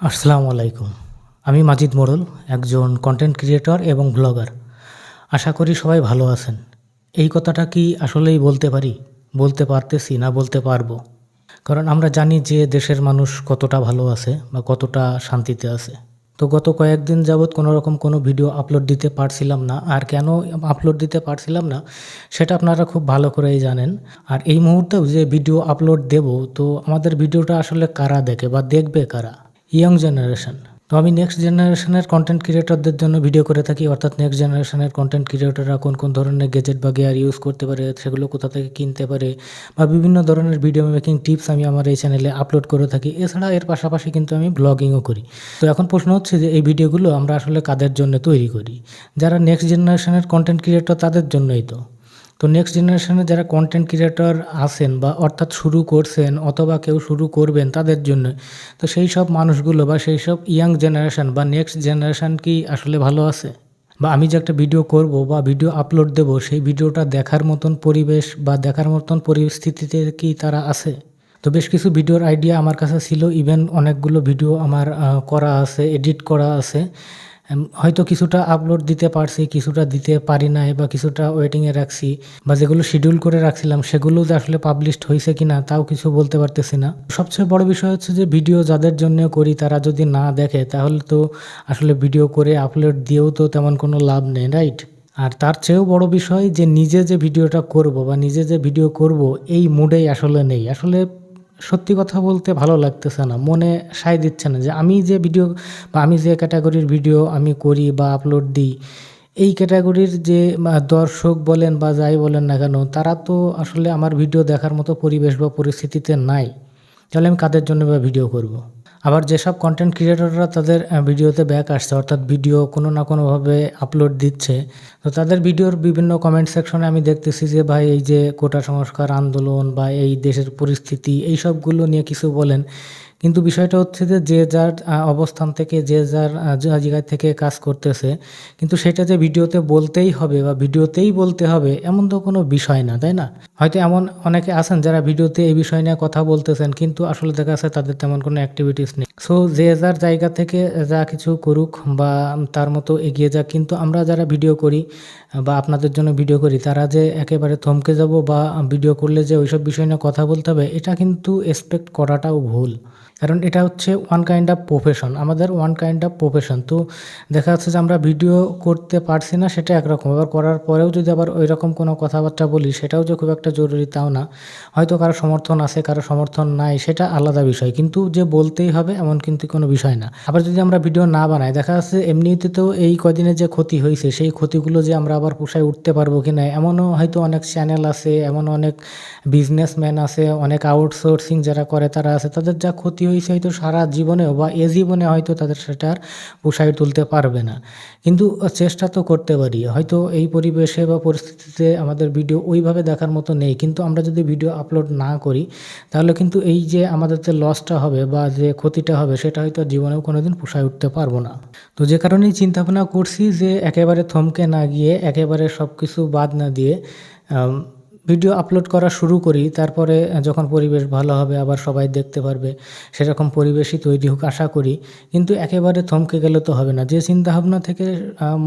আসসালামু আলাইকুম। আমি মাজিদ মোড়ল, একজন কন্টেন্ট ক্রিয়েটর এবং ব্লগার আশা করি সবাই ভালো আছেন। এই কথাটা কি আসলেই বলতে পারি? বলতে পারতেছি না, বলতে পারব। কারণ আমরা জানি যে দেশের মানুষ কতটা ভালো আছে বা কতটা শান্তিতে আছে। তো গত কয়েকদিন যাবৎ কোনো রকম কোনো ভিডিও আপলোড দিতে পারছিলাম না। আর কেন আপলোড দিতে পারছিলাম না, সেটা আপনারা খুব ভালো করেই জানেন। আর এই মুহূর্তেও যে ভিডিও আপলোড দেব, তো আমাদের ভিডিওটা আসলে কারা দেখে বা দেখবে কারা? ইয়ং জেনারেশন তো আমি নেক্সট জেনারেশনের কন্টেন্ট ক্রিয়েটরদের জন্য ভিডিও করে থাকি, অর্থাৎ নেক্সট জেনারেশনের কন্টেন্ট ক্রিয়েটররা কোন কোন ধরনের গেজেট বা গিয়ার ইউজ করতে পারে, সেগুলো কোথা থেকে কিনতে পারে, বা বিভিন্ন ধরনের ভিডিও মেকিং টিপস আমি আমার এই চ্যানেলে আপলোড করে থাকি। এছাড়া এর পাশাপাশি কিন্তু আমি ব্লগিংও করি। তো এখন প্রশ্ন হচ্ছে যে, এই ভিডিওগুলো আমরা আসলে কাদের জন্য তৈরি করি? যারা নেক্সট জেনারেশনের কন্টেন্ট ক্রিয়েটর তাদের জন্যই তো। তো নেক্সট জেনারেশনে যারা কন্টেন্ট ক্রিয়েটর আছেন বা অর্থাৎ শুরু করছেন অথবা কেউ শুরু করবেন তাদের জন্য, তো সেই সব মানুষগুলো বা সেই সব ইয়াং জেনারেশান বা নেক্সট জেনারেশন কি আসলে ভালো আছে? বা আমি যে একটা ভিডিও করব বা ভিডিও আপলোড দেব, সেই ভিডিওটা দেখার মতন পরিবেশ বা দেখার মতন পরিস্থিতিতে কি তারা আছে? তো বেশ কিছু ভিডিওর আইডিয়া আমার কাছে ছিল ইভেন অনেকগুলো ভিডিও আমার করা আছে এডিট করা আছে। হয়তো কিছুটা আপলোড দিতে পারছি, কিছুটা দিতে পারি নাই বা কিছুটা ওয়েটিংয়ে রাখছি বা যেগুলো শিডিউল করে রাখছিলাম সেগুলো যে আসলে পাবলিশড হয়েছে কিনা তাও কিছু বলতে পারতেছি না। সবচেয়ে বড় বিষয় হচ্ছে যে ভিডিও যাদের জন্য করি তারা যদি না দেখে তাহলে তো আসলে ভিডিও করে আপলোড দিয়েও তো তেমন কোনো লাভ নেই রাইট আর তার চেয়েও বড় বিষয় যে নিজে যে ভিডিওটা করব বা নিজে যে ভিডিও করব এই মুডেই আসলে নেই। আসলে সত্যি কথা বলতে ভালো লাগতেছে না, মনে সায় দিচ্ছে না যে আমি যে ভিডিও বা আমি যে ক্যাটাগরির ভিডিও আমি করি বা আপলোড দিই, এই ক্যাটাগরির যে দর্শক বলেন বা যাই বলেন না কেন, তারা তো আসলে আমার ভিডিও দেখার মতো পরিবেশ বা পরিস্থিতিতে নাই তাহলে আমি কাদের জন্য বা ভিডিও করব। আবার যেসব কন্টেন্ট ক্রিয়েটররা তাদের ভিডিওতে ব্যাক আসছে, অর্থাৎ ভিডিও কোনো না কোনোভাবে আপলোড দিচ্ছে, তো তাদের ভিডিওর বিভিন্ন কমেন্ট সেকশনে আমি দেখতেছি যে, ভাই, এই যে কোটা সংস্কার আন্দোলন বা এই দেশের পরিস্থিতি এই সবগুলো নিয়ে কিছু বলেন। কিন্তু বিষয়টা হচ্ছে যে যে যার অবস্থান থেকে, যে যার জায়গা থেকে কাজ করতেছে, কিন্তু সেটা যে ভিডিওতে বলতেই হবে বা ভিডিওতেই বলতে হবে, এমন তো কোনো বিষয় না, তাই না? হয়তো এমন অনেকে আছেন যারা ভিডিওতে এই বিষয় নিয়ে কথা বলতেছেন, কিন্তু আসলে দেখা যাচ্ছে তাদের তেমন কোনো অ্যাক্টিভিটিস নেই। সো যে যার জায়গা থেকে যা কিছু করুক বা তার মতো এগিয়ে যাক, কিন্তু আমরা যারা ভিডিও করি, বা আপনাদের জন্য ভিডিও করি, তারা যে একেবারে থমকে যাব বা ভিডিও করলে যে ওইসব বিষয় নিয়ে কথা বলতে হবে, এটা কিন্তু এক্সপেক্ট করাটাও ভুল। কারণ এটা হচ্ছে ওয়ান কাইন্ড অফ প্রফেশন আমাদের ওয়ান কাইন্ড অফ প্রফেশন তো দেখা যাচ্ছে যে আমরা ভিডিও করতে পারছি না, সেটা একরকম। এবার করার পরেও যদি আবার ওই রকম কোনো কথাবার্তা বলি, সেটাও যে খুব একটা জরুরি তাও না। হয়তো কারও সমর্থন আছে, কারও সমর্থন নাই, সেটা আলাদা বিষয়। কিন্তু যে বলতেই হবে, এমন কিন্তু কোনো বিষয় না। আবার যদি আমরা ভিডিও না বানাই, দেখা যাচ্ছে এমনিতে তো এই কদিনে যে ক্ষতি হয়েছে, সেই ক্ষতিগুলো যে আমরা আবার পোষায় উঠতে পারব কি না, এমনও হয়তো অনেক চ্যানেল আছে, এমন অনেক বিজনেসম্যান আছে, অনেক আউটসোর্সিং যারা করে, তারা আছে, তাদের যা ক্ষতি হয়েছে হয়তো সারা জীবনেও বা এ জীবনে হয়তো তাদের সেটার পোষায় তুলতে পারবে না। কিন্তু চেষ্টা তো করতে পারি। হয়তো এই পরিবেশে বা পরিস্থিতিতে আমাদের ভিডিও ওইভাবে দেখার মতো নেই। কিন্তু আমরা যদি ভিডিও আপলোড না করি, তাহলে কিন্তু এই যে আমাদের যে লসটা হবে বা যে ক্ষতিটা হবে, সেটা হয়তো জীবনেও কোনোদিন পোষায় উঠতে পারব না। তো যে কারণেই চিন্তা ভাবনা করছি যে একেবারে থমকে না গিয়ে, একেবারে সব কিছু বাদ না দিয়ে ভিডিও আপলোড করা শুরু করি, তারপরে যখন পরিবেশ ভালো হবে আবার সবাই দেখতে পারবে, সেরকম পরিবেশই তৈরি হোক আশা করি। কিন্তু একেবারে থমকে গেলে তো হবে না। যে চিন্তাভাবনা থেকে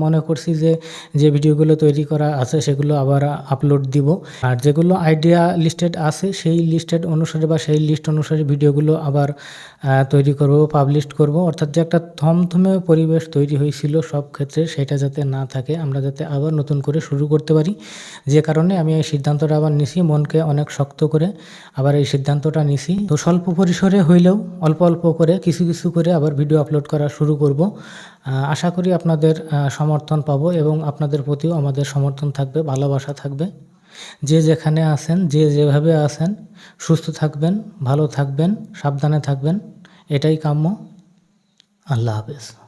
মনে করছি যে যে ভিডিওগুলো তৈরি করা আছে সেগুলো আবার আপলোড দিব। আর যেগুলো আইডিয়া লিস্টেড আছে, সেই লিস্টেড অনুসারে বা সেই লিস্ট অনুসারে ভিডিওগুলো আবার তৈরি করব পাবলিশ করব। অর্থাৎ যে একটা থমথমে পরিবেশ তৈরি হয়েছিল সব ক্ষেত্রে, সেটা যাতে না থাকে, আমরা যাতে আবার নতুন করে শুরু করতে পারি। যে কারণে আমি এই সিদ্ধান্তটা আবার নিছি, মনকে অনেক শক্ত করে। আবার এই সিদ্ধান্তটা নিছি। তো স্বল্প পরিসরে হইলেও অল্প অল্প করে, কিছু কিছু করে আবার ভিডিও আপলোড করা শুরু করব। আশা করি আপনাদের সমর্থন পাবো এবং আপনাদের প্রতিও আমাদের সমর্থন থাকবে, ভালোবাসা থাকবে। যে যেখানে আছেন, যে যেভাবে আছেন, সুস্থ থাকবেন, ভালো থাকবেন, সাবধানে থাকবেন। এটাই কাম্য। আল্লাহ হাফেজ।